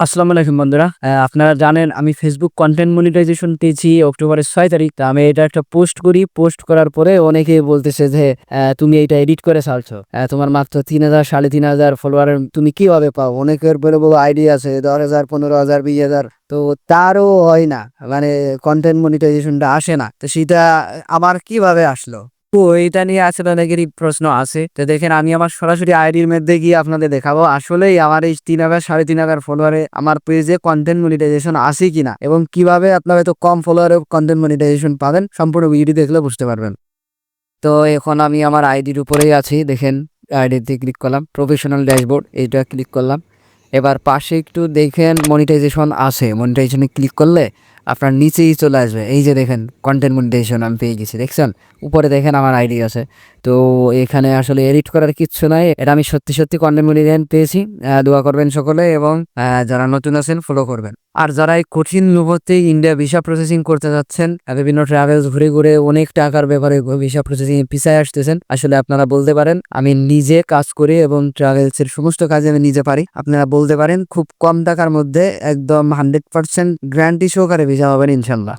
আসসালামু আলাইকুম বন্ধুরা। আপনারা জানেন আমি ফেসবুক কন্টেন্ট মনিটাইজেশন পেয়েছি অক্টোবরের ছয় তারিখ। তা আমি এটা একটা পোস্ট করি। পোস্ট করার পরে অনেকে বলতেছে যে তুমি এটা এডিট করে ছাড়ছো। তোমার মাত্র তিন হাজার, সাড়ে তিন হাজার ফলোয়ার তুমি কীভাবে পাও? অনেকের বড় বড় আইডি আছে, দশ হাজার, পনেরো হাজার, বিশ হাজার। তো তারও হয় না। মানে কন্টেন্ট মনিটাইজেশনটা আসে না। তো সেটা আমার কীভাবে আসলো? তো এটা নিয়ে আসলে অনেকেরই প্রশ্ন আছে। তো দেখেন, আমি আমার সরাসরি আইডির মধ্যে গিয়ে আপনাদের দেখাবো, আসলেই আমার এই তিন হাজার, সাড়ে তিন হাজার ফলোয়ারে আমার পেজে কন্টেন্ট মনিটাইজেশন আছে কিনা এবং কীভাবে আপনারা তো কম ফলোয়ারে কন্টেন্ট মনিটাইজেশন পাবেন, সম্পূর্ণ ভিডিও দেখলে বুঝতে পারবেন। তো এখন আমি আমার আইডির উপরেই আছি, দেখেন, আইডিতে ক্লিক করলাম প্রফেশনাল ড্যাশবোর্ড এইটা ক্লিক করলাম। এবার পাশে একটু দেখেন মনিটাইজেশন আছে মনিটাইজেশনে ক্লিক করলে আপনার নিচেই চলে আসবে। এই যে দেখেন কন্টেন্ট মনিটাইজেশন আমি পেয়ে গেছি, দেখছেন? উপরে দেখেন আমার আইডি আছে। তো এখানে আসলে এডিট করার কিচ্ছু নাই। এটা আমি সত্যি সত্যি কন্টেন্ট মনিটাইজেশন পেয়েছি। দোয়া করবেন সকলে এবং যারা নতুন আছেন ফলো করবেন। আর যারা এই কঠিন মুহূর্তে ইন্ডিয়া ভিসা প্রসেসিং করতে যাচ্ছেন বিভিন্ন ট্রাভেলস ঘুরে ঘুরে অনেক টাকার ব্যাপারে ভিসা প্রসেসিং পিছায় আসতেছেন, আসলে আপনারা বলতে পারেন, আমি নিজে কাজ করি এবং ট্রাভেলস এর সমস্ত কাজে আমি নিজে পারি। আপনারা বলতে পারেন, খুব কম টাকার মধ্যে একদম হান্ড্রেড পার্সেন্ট গ্যারান্টি সহকারে ভিসা পাবেন ইনশাল্লাহ।